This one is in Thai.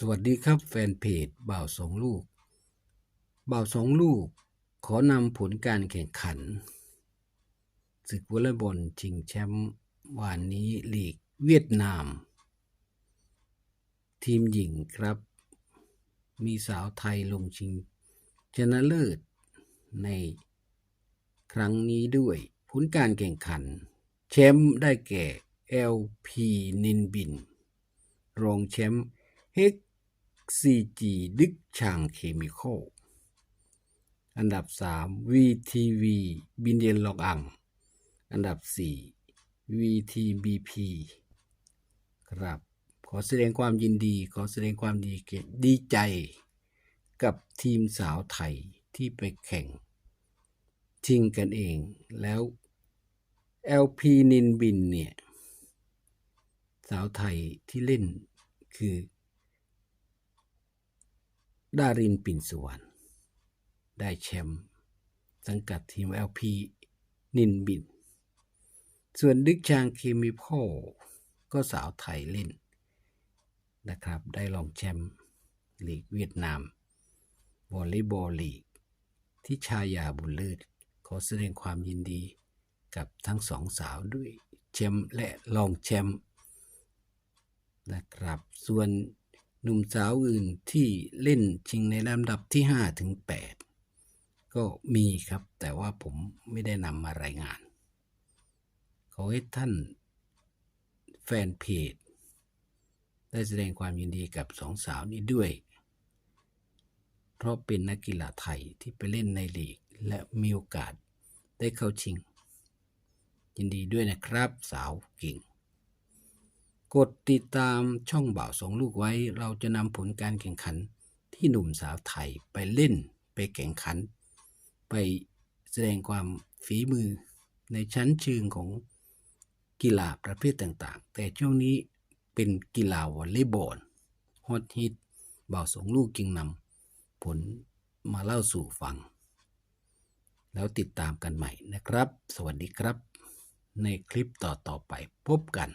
สวัสดีครับแฟนเพจบ่าวสองลูก บ่าวสองลูก ขอนำผลการแข่งขันศึกวอลเลย์บอลชิงแชมป์วันนี้ลีกเวียดนาม ทีมหญิงครับ มีสาวไทยลงชิงชนะเลิศในครั้งนี้ด้วย ผลการแข่งขัน แชมป์ได้แก่ LP นินบิน รองแชมป์ CG ดึกช่างเคมีคอลอันดับ 3 VTV บินเดียนลอกอัง อันดับ 4 VTBP ครับ ขอแสดงความยินดี ขอแสดงความดีดีใจ กับทีมสาวไทยที่ไปแข่ง ชิงกันเองแล้ว LP นินบินเนี่ย สาวไทยที่เล่นคือ ดารินปิ่นสุวรรณได้แชมป์สังกัดทีม LP นินบิน ส่วนดึกชางเคมีพ่อก็สาวไทยเล่นนะครับ ได้รองแชมป์ลีกเวียดนามวอลเลย์บอลลีก ที่ชายาบุญเลิศขอแสดงความยินดีกับทั้งสองสาวด้วยแชมป์และรองแชมป์นะครับ ส่วน หนุ่มสาวอื่นที่เล่นชิงในลำดับที่5ถึง8ก็มีครับ แต่ว่าผมไม่ได้นำมารายงาน ขอให้ท่านแฟนเพจได้แสดงความยินดีกับสองสาวนี้ด้วย เพราะเป็นนักกีฬาไทยที่ไปเล่นในลีก และมีโอกาสได้เข้าชิง ยินดีด้วยนะครับสาวเก่ง กดติดตามช่องบ่าวสองลูกไว้ เราจะนำผลการแข่งขันที่หนุ่มสาวไทยไปเล่นไปแข่งขัน ไปแสดงความฝีมือในชั้นเชิงของกีฬาประเภทต่างๆ แต่ช่วงนี้เป็นกีฬาวอลเลย์บอลฮอตฮิตบ่าวสองลูกจึงนำผลมาเล่าสู่ฟัง แล้วติดตามกันใหม่นะครับ สวัสดีครับ ในคลิปต่อๆไปพบกัน